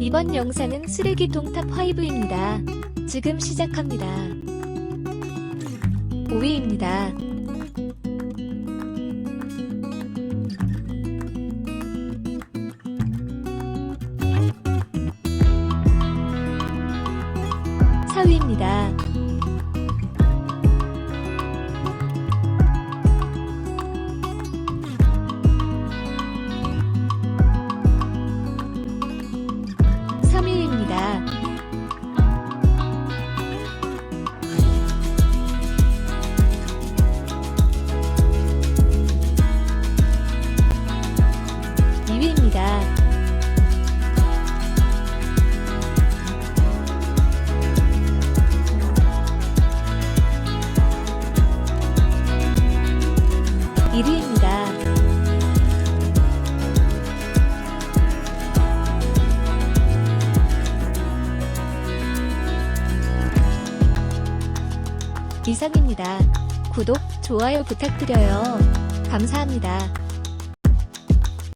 이번 영상은 쓰레기통 탑5입니다. 지금 시작합니다. 5위입니다. 사위입니다 3위입니다. 1위입니다. 이상입니다. 구독, 좋아요 부탁드려요. 감사합니다.